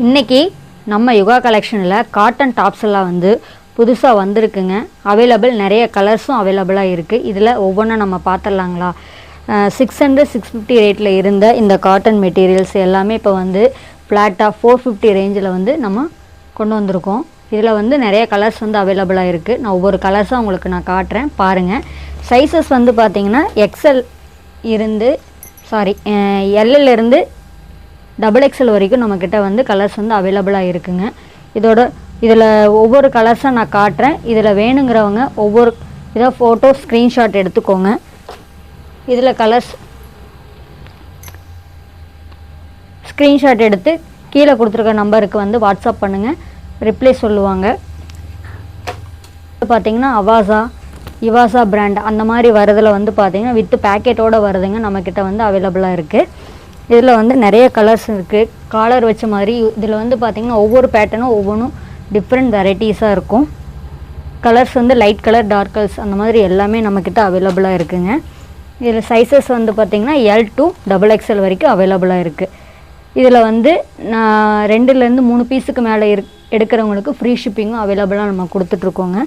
இன்றைக்கி நம்ம யுகா கலெக்ஷனில் காட்டன் டாப்ஸ் எல்லாம் வந்து புதுசாக வந்திருக்குங்க. அவைலபிள் நிறைய கலர்ஸும் அவைலபிளாக இருக்குது இதில் ஒவ்வொன்றும் நம்ம பார்த்துடலாங்களா சிக்ஸ் ஹண்ட்ரட் சிக்ஸ் ஃபிஃப்டி ரேட்டில் இருந்த இந்த காட்டன் மெட்டீரியல்ஸ் எல்லாமே இப்போ வந்து ஃப்ளாட்டாக ஃபோர் ஃபிஃப்டி ரேஞ்சில் வந்து நம்ம கொண்டு வந்திருக்கோம். இதில் வந்து நிறைய கலர்ஸ் வந்து அவைலபிளாக இருக்குது நான் ஒவ்வொரு கலர்ஸும் உங்களுக்கு நான் காட்டுறேன். பாருங்கள் சைஸஸ் வந்து பார்த்திங்கன்னா எக்ஸல் இருந்து சாரி இருந்து டபுள் எக்ஸல் வரைக்கும் நம்மக்கிட்ட வந்து கலர்ஸ் வந்து அவைலபிளாக இருக்குங்க. இதோட இதில் ஒவ்வொரு கலர்ஸாக நான் காட்டுறேன். இதில் வேணுங்கிறவங்க ஒவ்வொரு இதை ஃபோட்டோ ஸ்க்ரீன்ஷாட் எடுத்துக்கோங்க. இதில் கலர்ஸ் ஸ்க்ரீன்ஷாட் எடுத்து கீழே கொடுத்துருக்க நம்பருக்கு வந்து வாட்ஸ்அப் பண்ணுங்கள் ரிப்ளை சொல்லுவாங்க. பார்த்தீங்கன்னா அவாசா இவாசா பிராண்ட் அந்த மாதிரி வரதில் வந்து பார்த்தீங்கன்னா வித்து பேக்கெட்டோடு வருதுங்க நம்மக்கிட்ட வந்து அவைலபிளாக இருக்குது இதில் வந்து நிறைய கலர்ஸ் இருக்குது காலர் வச்ச மாதிரி இதில் வந்து பார்த்திங்கன்னா ஒவ்வொரு பேட்டர்னும் ஒவ்வொன்றும் டிஃப்ரெண்ட் வெரைட்டிஸாக இருக்கும். கலர்ஸ் வந்து லைட் கலர் டார்க் கலர்ஸ் அந்த மாதிரி எல்லாமே நம்மக்கிட்ட அவைலபிளாக இருக்குங்க. இதில் சைஸஸ் வந்து பார்த்திங்கன்னா எல் டூ டபுள் எக்ஸ்எல் வரைக்கும் அவைலபிளாக இருக்குது இதில் வந்து நான் ரெண்டுலேருந்து மூணு பீஸுக்கு மேலே இரு எடுக்கிறவங்களுக்கு ஃப்ரீ ஷிப்பிங்கும் அவைலபிளாக நம்ம கொடுத்துட்ருக்கோங்க.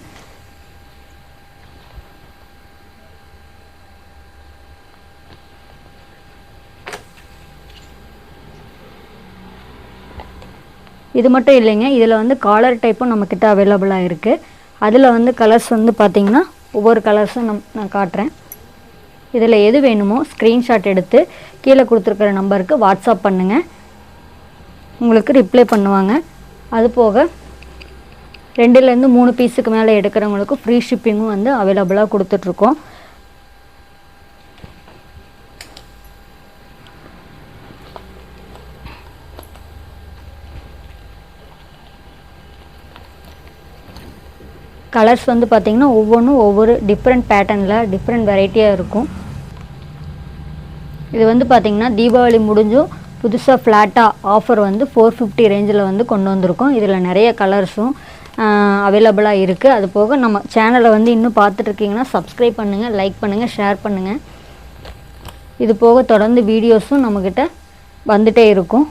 இது மட்டும் இல்லைங்க. இதில் வந்து காலர் டைப்பும் நம்மக்கிட்ட அவைலபிளாக இருக்குது அதில் வந்து கலர்ஸ் வந்து பார்த்திங்கன்னா ஒவ்வொரு கலர்ஸும் நம் நான் காட்டுறேன். இதில் எது வேணுமோ ஸ்க்ரீன்ஷாட் எடுத்து கீழே கொடுத்துருக்குற நம்பருக்கு வாட்ஸ்அப் பண்ணுங்கள் உங்களுக்கு ரிப்ளை பண்ணுவாங்க. அது போக ரெண்டுலேருந்து மூணு பீஸுக்கு மேலே எடுக்கிறவங்களுக்கு ஃப்ரீ ஷிப்பிங்கும் வந்து அவைலபிளாக கொடுத்துட்ருக்கோம் கலர்ஸ் வந்து பார்த்திங்கன்னா ஒவ்வொன்றும் ஒவ்வொரு டிஃப்ரெண்ட் பேட்டர்னில் டிஃப்ரெண்ட் வெரைட்டியாக இருக்கும். இது வந்து பார்த்திங்கன்னா தீபாவளி முடிஞ்சும் புதுசாக ஃப்ளாட்டாக ஆஃபர் வந்து ஃபோர் ஃபிஃப்டி ரேஞ்சில் வந்து கொண்டு வந்திருக்கோம். இதில் நிறைய கலர்ஸும் அவைலபிளாக இருக்குது அது போக நம்ம சேனலை வந்து இன்னும் பார்த்துட்ருக்கீங்கன்னா சப்ஸ்கிரைப் பண்ணுங்கள் லைக் பண்ணுங்கள் ஷேர் பண்ணுங்கள் இது போக தொடர்ந்து வீடியோஸும் நம்மக்கிட்ட வந்துகிட்டே இருக்கும்.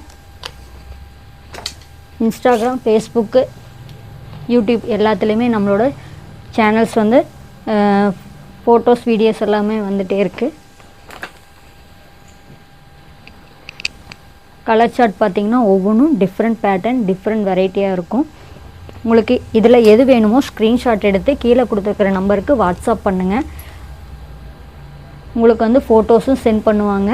இன்ஸ்டாகிராம் ஃபேஸ்புக்கு யூடியூப் எல்லாத்துலேயுமே நம்மளோட சேனல்ஸ் வந்து ஃபோட்டோஸ் வீடியோஸ் எல்லாமே வந்துகிட்டே இருக்குது கலர் சார்ட் பார்த்திங்கன்னா ஒவ்வொன்றும் டிஃப்ரெண்ட் பேட்டர்ன் டிஃப்ரெண்ட் வெரைட்டியாக இருக்கும். உங்களுக்கு இதில் எது வேணுமோ ஸ்க்ரீன்ஷாட் எடுத்து கீழே கொடுத்துருக்குற நம்பருக்கு வாட்ஸ்அப் பண்ணுங்கள் உங்களுக்கு வந்து ஃபோட்டோஸும் சென்ட் பண்ணுவாங்க.